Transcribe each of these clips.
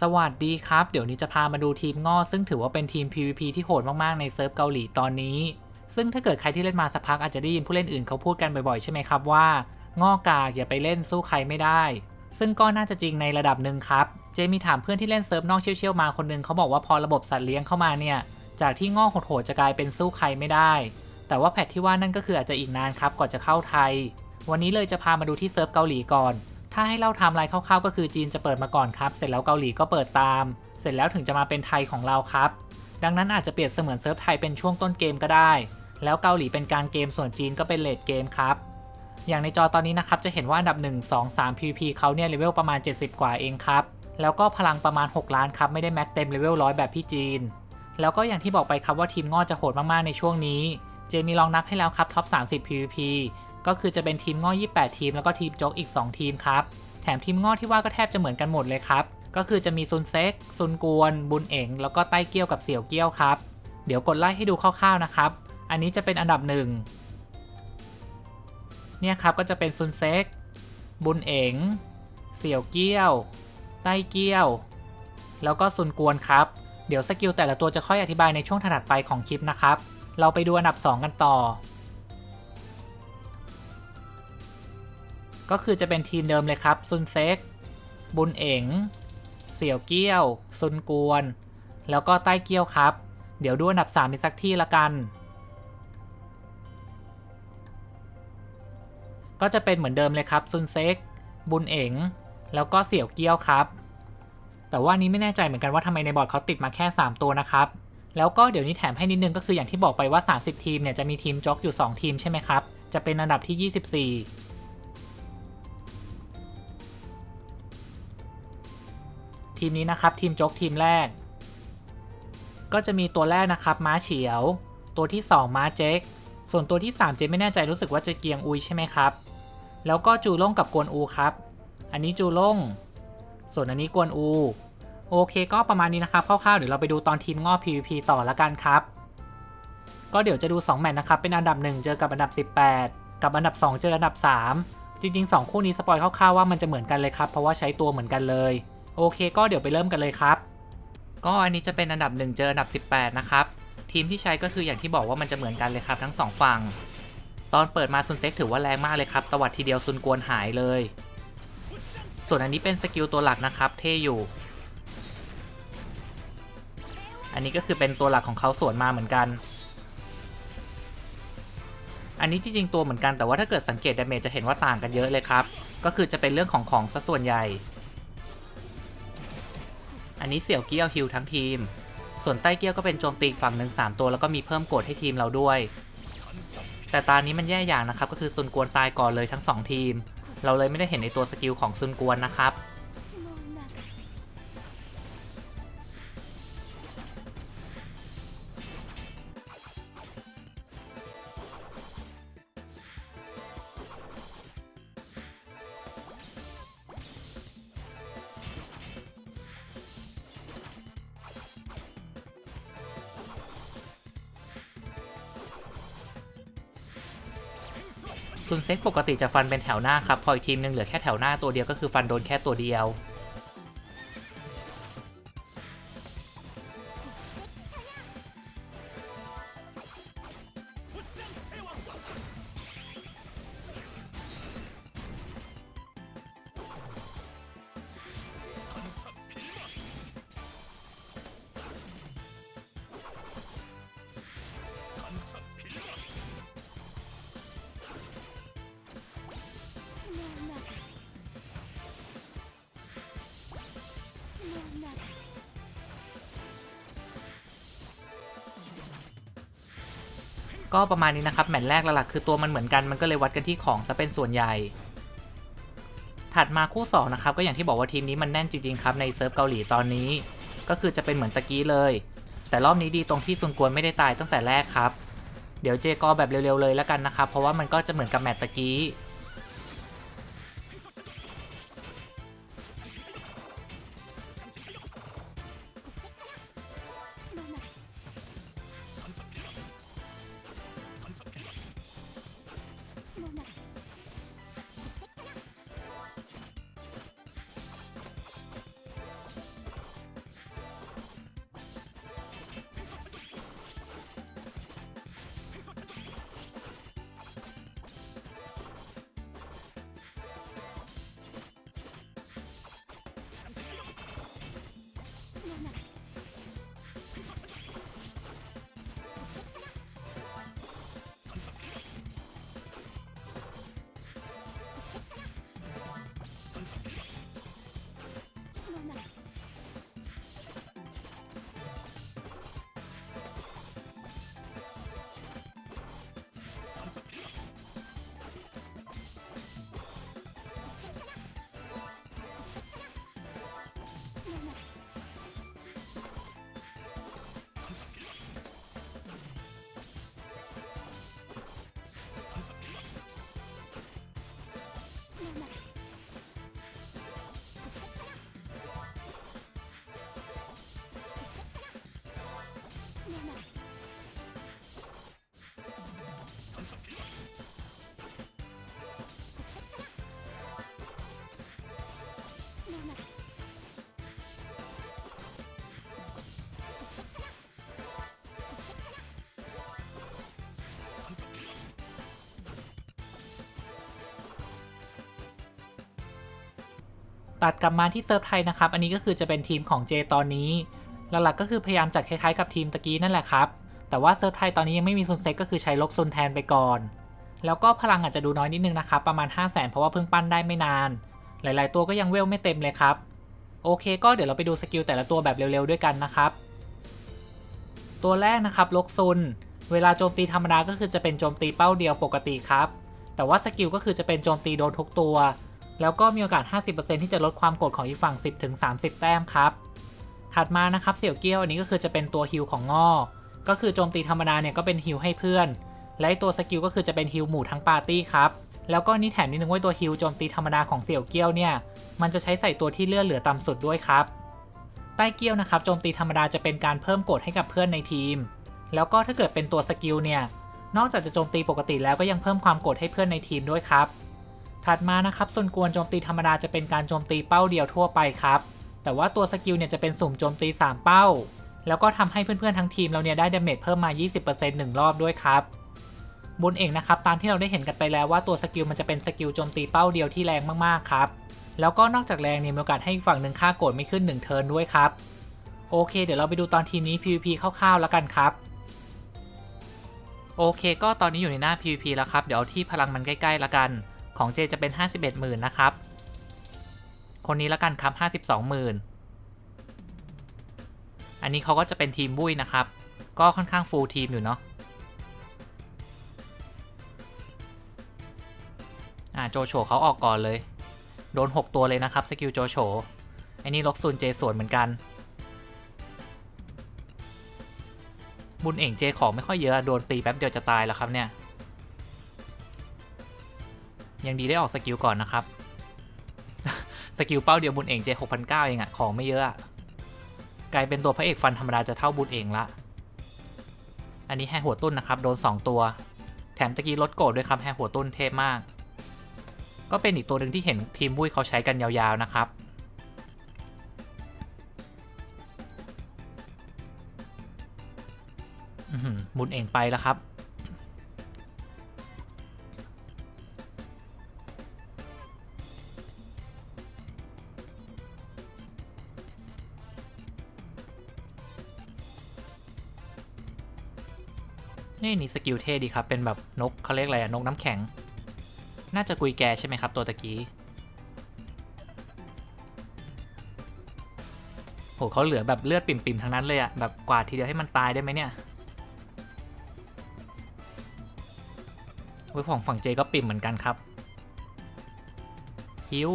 สวัสดีครับ เดี๋ยวนี้จะพามาดูทีมง้อซึ่งถือว่าเป็นทีม PVP ที่โหดมากๆในเซิร์ฟเกาหลีตอนนี้ ซึ่งถ้าเกิดใครที่เล่นมาสักพักอาจจะได้ยินผู้เล่นอื่นเขาพูดกันบ่อยๆ ใช่ไหมครับว่าง้อกากอย่าไปเล่นสู้ใครไม่ได้ ซึ่งก็น่าจะจริงในระดับหนึ่งครับ เจมีถามเพื่อนที่เล่นเซิร์ฟนอกเชี่ยวๆมาคนหนึงเขาบอกว่าพอระบบสัตว์เลี้ยงเข้ามาเนี่ย จากที่ง้อโหดๆจะกลายเป็นสู้ใครไม่ได้ แต่ว่าแพทที่ว่านั่นก็คืออาจจะอีกนานครับก่อนจะเข้าไทย วันนี้เลยจะพามาดูที่เซิร์ฟเกาหลีก่อน ถ้าให้เล่าไทม์ไลน์คร่าวๆก็คือจีนจะเปิดมาก่อนครับ เสร็จแล้วเกาหลีก็เปิดตาม เสร็จแล้วถึงจะมาเป็นไทยของเราครับ ดังนั้นอาจจะเปรียบเสมือนเซิร์ฟไทยเป็นช่วงต้นเกมก็ได้ แล้วเกาหลีเป็นกลางเกมส่วนจีนก็เป็นเลดเกมครับ อย่างในจอตอนนี้นะครับจะเห็นว่าอันดับ 1 2 3 PVP เขาเนี่ยเลเวลประมาณ 70 กว่าเองครับ แล้วก็พลังประมาณ 6 ล้านครับไม่ได้แม็กเต็มเลเวล100แบบพี่จีน แล้วก็อย่างที่บอกไปครับว่าทีมงอจะโหดมากๆในช่วงนี้ เจมีลองนับให้แล้วครับท็อป30 PVP ก็คือจะเป็นทีมง้อ28 ทีม แล้วก็ทีมโจ๊กอีก 2 ทีมครับ แถมทีมง้อที่ว่าก็แทบจะเหมือนกันหมดเลยครับ ก็คือจะมีซุนเซ็กซุนกวน บุญเอ๋งแล้วก็ใต้เกี้ยวกับเสี่ยวเกี้ยวครับ เดี๋ยวกดไล่ให้ดูคร่าวๆนะครับ อันนี้จะเป็นอันดับหนึ่งเนี่ยครับก็จะเป็นซุนเซ็ก บุญเอ๋ง เสี่ยวเกี้ยว ใต้เกี้ยว แล้วก็ซุนกวนครับ เดี๋ยวสกิลแต่ละตัวจะค่อยอธิบายในช่วงถัดไปของคลิปนะครับ เราไปดูอันดับ 2 กันต่อ ก็คือจะเป็นทีมเดิมเลยครับ ซุนเซ็กบุญเอ๋ง เสี่ยวเกี้ยว ซุนกวน แล้วก็ใต้เกี้ยวครับ เดี๋ยวดูอันดับ3อีกสักที่ละกัน ก็จะเป็นเหมือนเดิมเลยครับ ซุนเซ็กบุญเอ๋ง แล้วก็เสี่ยวเกี้ยวครับ แต่ว่านี้ไม่แน่ใจเหมือนกันว่าทำไมในบอร์ดเขาติดมาแค่ 3 ตัวนะครับ แล้วก็เดี๋ยวนี้แถมให้นิดนึงก็คืออย่างที่บอกไปว่า 30 ทีมเนี่ยจะมีทีมจ็อกอยู่ 2 ทีมใช่ไหมครับ จะเป็นอันดับที่ 24 ทีมนี้นะครับทีมโจ๊กทีมแรก ก็จะมีตัวแรกนะครับม้าเฉียว ตัวที่ 2 ม้าเจ๊กส่วนตัวที่ 3 เจ๊ไม่แน่ใจรู้สึกว่าจะเกียงอุยใช่ไหมครับ แล้วก็จูล่งกับกวนอูครับ อันนี้จูล่ง ส่วนอันนี้กวนอูโอเคก็ประมาณนี้นะครับคร่าวๆเดี๋ยวเราไปดูตอนทีมงอ PVP ต่อละกันครับ ก็เดี๋ยวจะดู 2 แมตช์นะครับ เป็นอันดับ 1 เจอกับอันดับ 18 กับอันดับ 2 เจออันดับ 3 จริง ๆ 2 คู่นี้สปอยคร่าวๆว่ามันจะเหมือนกันเลยครับ เพราะว่าใช้ตัวเหมือนกันเลย โอเค ก็เดี๋ยวไปเริ่มกันเลยครับ ก็อันนี้จะเป็นอันดับ 1 เจออันดับ 18 นะครับ ทีมที่ใช้ก็คืออย่างที่บอกว่ามันจะเหมือนกันเลยครับ ทั้ง 2 ฝั่ง ตอนเปิดมาซุนเซ็กถือว่าแรงมากเลยครับตวัดทีเดียวซุนกวนหายเลย ส่วนอันนี้เป็นสกิลตัวหลักนะครับ เท่อยู่ อันนี้ก็คือเป็นตัวหลักของเขาสวนมาเหมือนกัน อันนี้จริงๆตัวเหมือนกันแต่ว่าถ้าเกิดสังเกตดาเมจจะเห็นว่าต่างกันเยอะเลยครับ ก็คือจะเป็นเรื่องของของซะส่วนใหญ่ อันนี้เสี่ยวเกี้ยวฮิวทั้งทีม ส่วนใต้เกี้ยวก็เป็นโจมตีฝั่งหนึ่ง3ตัวแล้วก็มีเพิ่มโกดให้ทีมเราด้วย แต่ตานี้มันแย่อย่างนะครับก็คือซุนกวนตายก่อนเลยทั้ง 2 ทีม เราเลยไม่ได้เห็นในตัวสกิลของซุนกวนนะครับ ซุนเซ็กปกติจะฟันเป็นแถวหน้าครับ พออีกทีมหนึงเหลือแค่แถวหน้าตัวเดียวก็คือฟันโดนแค่ตัวเดียว ก็ประมาณนี้นะครับแมตช์แรกหลักๆคือตัวมันเหมือนกันมันก็เลยวัดกันที่ของซะเป็นส่วนใหญ่ ถัดมาคู่2นะครับก็อย่างที่บอกว่าทีมนี้มันแน่นจริงๆครับในเซิร์ฟเกาหลีตอนนี้ ก็คือจะเป็นเหมือนตะกี้เลย แต่รอบนี้ดีตรงที่ซุนกวนไม่ได้ตายตั้งแต่แรกครับ เดี๋ยวเจกอแบบเร็วๆเลยแล้วกันนะครับเพราะว่ามันก็จะเหมือนกับแมตช์ตะกี้ ตัดกลับมาที่เซิร์ฟไทยนะครับ อันนี้ก็คือจะเป็นทีมของเจตอนนี้ หลักๆก็คือพยายามจัดคล้ายๆกับทีมตะกี้นั่นแหละครับ แต่ว่าเซิร์ฟไทยตอนนี้ยังไม่มีซุนเซ็กก็คือใช้ลกซุนแทนไปก่อน แล้วก็พลังอาจจะดูน้อยนิดนึงนะครับ ประมาณ 5 0 0 0 0นเพราะว่าเพิ่งปั้นได้ไม่นาน หลายๆ ตัวก็ยังเวลไม่เต็มเลยครับ โอเค ก็เดี๋ยวเราไปดูสกิลแต่ละตัวแบบเร็วๆด้วยกันนะครับ ตัวแรกนะครับลกซุน เวลาโจมตีธรรมดาก็คือจะเป็นโจมตีเป้าเดียวปกติครับ แต่ว่าสกิลก็คือจะเป็นโจมตีโดนทุกตัว แล้วก็มีโอกาส 50%ที่จะลดความโกรธของอีกฝั่ง 10-30 แต้มครับ ถัดมานะครับเสี่ยวเกี้ยวอันนี้ก็คือจะเป็นตัวฮิลของงอ ก็คือโจมตีธรรมดาเนี่ยก็เป็นฮิลให้เพื่อน และตัวสกิลก็คือจะเป็นฮิลหมู่ทั้งปาร์ตี้ครับ แล้วก็นี่แถมนิดนึงว่าตัวฮิลโจมตีธรรมดาของเสี่ยวเกี้ยวเนี่ย มันจะใช้ใส่ตัวที่เลือดเหลือต่ำสุดด้วยครับ ใต้เกี้ยวนะครับโจมตีธรรมดาจะเป็นการเพิ่มกดให้กับเพื่อนในทีม แล้วก็ถ้าเกิดเป็นตัวสกิลเนี่ย นอกจากจะโจมตีปกติแล้วก็ยังเพิ่มความกดให้เพื่อนในทีมด้วยครับ ถัดมานะครับส่วนกวนโจมตีธรรมดาจะเป็นการโจมตีเป้าเดียวทั่วไปครับ แต่ว่าตัวสกิลเนี่ยจะเป็นสุ่มโจมตี 3 เป้า แล้วก็ทำให้เพื่อนๆทั้งทีมเราเนี่ยได้ดาเมจเพิ่มมา 20%หนึ่งรอบด้วยครับบุญเองนะครับตามที่เราได้เห็นกันไปแล้วว่าตัวสกิลมันจะเป็นสกิลโจมตีเป้าเดียวที่แรงมากๆครับ แล้วก็นอกจากแรงเนี่ยมีโอกาสให้ฝั่งหนึ่งค่าโกรธไม่ขึ้น1เทิร์นด้วยครับ โอเค เดี๋ยวเราไปดูตอนทีมนี้ PVP คร่าวๆแล้วกันครับ โอเค ก็ตอนนี้อยู่ในหน้า PVP แล้วครับ เดี๋ยวเอาที่พลังมันใกล้ๆแล้วกัน ของเจจะเป็น 51หมื่นนะครับ คนนี้แล้วกันครับ 52หมื่นอันนี้เขาก็จะเป็นทีมบุ้ยนะครับ ก็ค่อนข้างฟูลทีมอยู่เนาะอ่าโจโฉเขาออกก่อนเลย โดน 6 ตัวเลยนะครับสกิลโจโฉอ้นี่ล็อกซูนเจสวนเหมือนกัน บุญเอ่งเจของไม่ค่อยเยอะ โดนตีแป๊บเดียวจะตายแล้วครับเนี่ย ยังดีได้ออกสกิลก่อนนะครับ สกิลเป้าเดียวบุญเองเจ6,900เองอะของไม่เยอะอะกลายเป็นตัวพระเอกฟันธรรมดาจะเท่าบุญเองละ อันนี้แฮหัวตุ้นนะครับ โดน 2 ตัว แถมตะกี้ลดโกรธด้วยครับแฮหัวตุ้นเทพมาก ก็เป็นอีกตัวหนึ่งที่เห็นทีมบุ้ยเขาใช้กันยาวๆนะครับบุญเองไปแล้วครับ นี่นี่สกิลเท่ดีครับ เป็นแบบนกเขาเรียกอะไรอะนกน้ำแข็ง น่าจะกุยแกใช่ไหมครับ ตัวตะกี้โหเขาเหลือแบบเลือดปิ่มๆทั้งนั้นเลยอะแบบกวาดทีเดียวให้มันตายได้ไหมเนี่ยวิของฝั่งเจก็ปิ่มเหมือนกันครับฮิว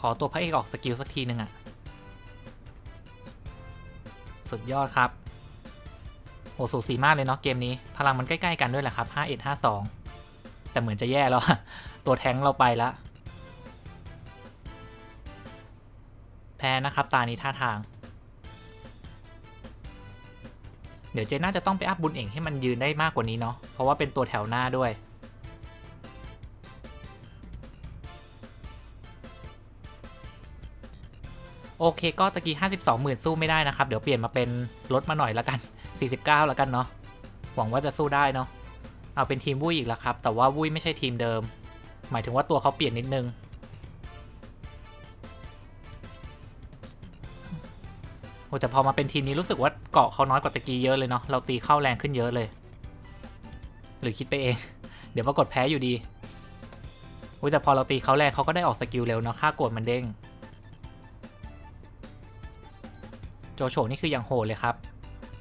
ขอตัวพระเอกออกสกิลสักทีหนึ่งอะ สุดยอดครับโหสูสีมากเลยเนาะเกมนี้ พลังมันใกล้ๆกันด้วยแหละครับ 51 52 แต่เหมือนจะแย่แล้ว ตัวแทงเราไปละ แพ้นะครับ ตานี้ท่าทาง เดี๋ยวเจน่าจะต้องไปอัพบุญเองให้มันยืนได้มากกว่านี้เนาะ เพราะว่าเป็นตัวแถวหน้าด้วย โอเคก็ตะกี้ 52หมื่นสู้ไม่ได้นะครับ เดี๋ยวเปลี่ยนมาเป็นลดมาหน่อยแล้วกัน 49 แล้วกันเนาะ หวังว่าจะสู้ได้เนาะ เอาเป็นทีมวุ้ยอีกแล้วครับ แต่ว่าวุ้ยไม่ใช่ทีมเดิม หมายถึงว่าตัวเขาเปลี่ยนนิดนึง โอ้แต่พอมาเป็นทีมนี้รู้สึกว่าเกาะเขาน้อยกว่าตะกี้เยอะเลยเนาะ เราตีเข้าแรงขึ้นเยอะเลย หรือคิดไปเอง เดี๋ยวปรากฏแพ้อยู่ดีโอ้แต่พอเราตีเขาแรงเขาก็ได้ออกสกิลเร็วเนาะ ค่าโกรธมันเด้ง โจโฉนี่คืออยังโหดเลยครับ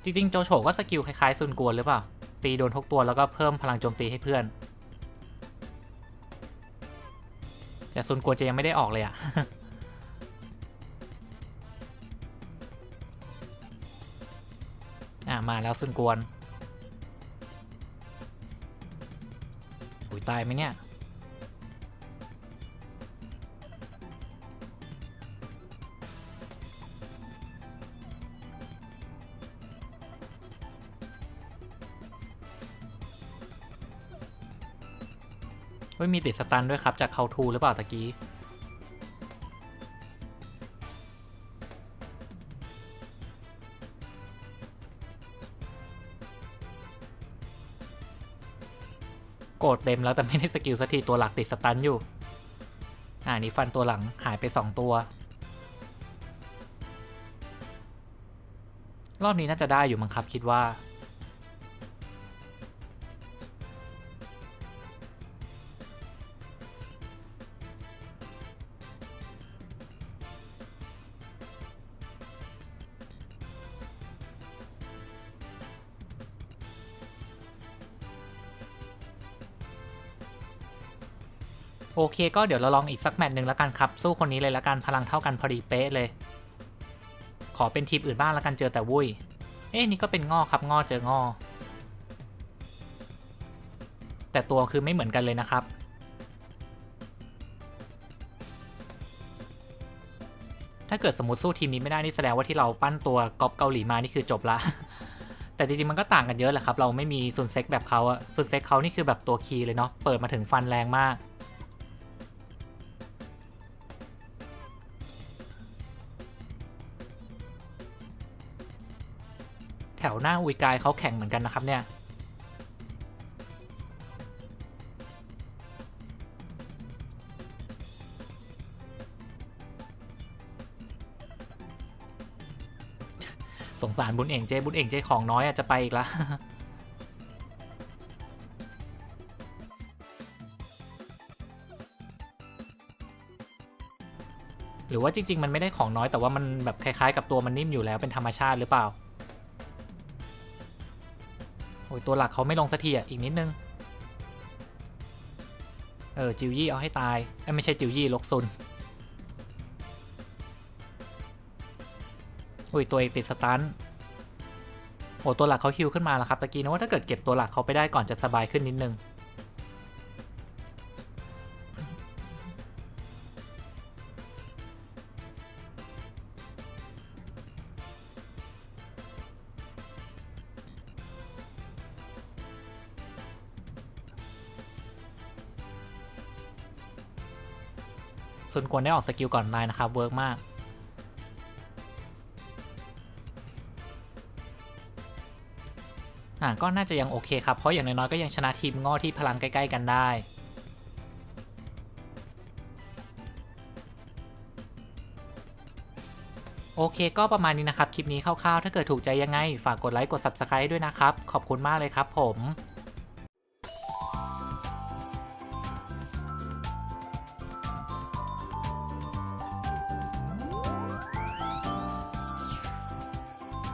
จริงๆ โจโฉก็สกิลคล้ายๆซุนกวนหรือเปล่า ตีโดนทุกตัวแล้วก็เพิ่มพลังโจมตีให้เพื่อน แต่ซุนกวนจะยังไม่ได้ออกเลยอะอ่ามาแล้วซุนกวนอุ้ยตายไหมเนี่ย ฮ้ยมีติดสตันด้วยครับ จากเขาทูหรือเปล่าตะกี้ โกรธเต็มแล้วแต่ไม่ได้สกิลสักทีตัวหลักติดสตันอยู่ อ่านี่ฟันตัวหลังหายไป 2 ตัว รอบนี้น่าจะได้อยู่มั้งครับคิดว่า โอเคก็เดี๋ยวเราลองอีกสักแมตช์หนึ่งแล้วกันครับ สู้คนนี้เลยแล้วกันพลังเท่ากันพอดีเป๊ะเลย ขอเป็นทีมอื่นบ้างแล้วกันเจอแต่วุ้ยเอ้นี่ก็เป็นงอครับงอเจองอแต่ตัวคือไม่เหมือนกันเลยนะครับ ถ้าเกิดสมมติสู้ทีมนี้ไม่ได้นี่แสดงว่าที่เราปั้นตัวกอปเกาหลีมานี่คือจบละ แต่จริงๆมันก็ต่างกันเยอะแหละครับ เราไม่มีซุนเซ็กแบบเขาอะซุนเซ็กเขานี่คือแบบตัวคีย์เลยเนาะ เปิดมาถึงฟันแรงมาก แถวหน้าอุยกายเขาแข่งเหมือนกันนะครับเนี่ยสงสารบุญเองเจบุญเองเจของน้อยอะจะไปอีกละหรือว่าจริง ๆ มันไม่ได้ของน้อยแต่ว่ามันแบบคล้าย ๆ กับตัวมันนิ่มอยู่แล้วเป็นธรรมชาติหรือเปล่า อ้ยตัวหลักเขาไม่ลงสักทีอะอีกนิดนึง เออจิวยี่เอาให้ตายเอ้ไม่ใช่จิวยี่ลกซุนอุ้ยตัวเอกติดสตันโอ้ตัวหลักเขาฮิวขึ้นมาแล้วครับตะกี้นะว่าถ้าเกิดเก็บตัวหลักเขาไปได้ก่อนจะสบายขึ้นนิดนึง ส่วนกวนได้ออกสกิลก่อนตายนะครับเวิร์กมาก อ่าก็น่าจะยังโอเคครับ เพราะอย่างน้อยๆก็ยังชนะทีมง้อที่พลังใกล้ ๆ กันได้โอเคก็ประมาณนี้นะครับ คลิปนี้คร่าวๆ ถ้าเกิดถูกใจยังไง ฝากกดไลค์ กด Subscribe ด้วยนะครับ ขอบคุณมากเลยครับผม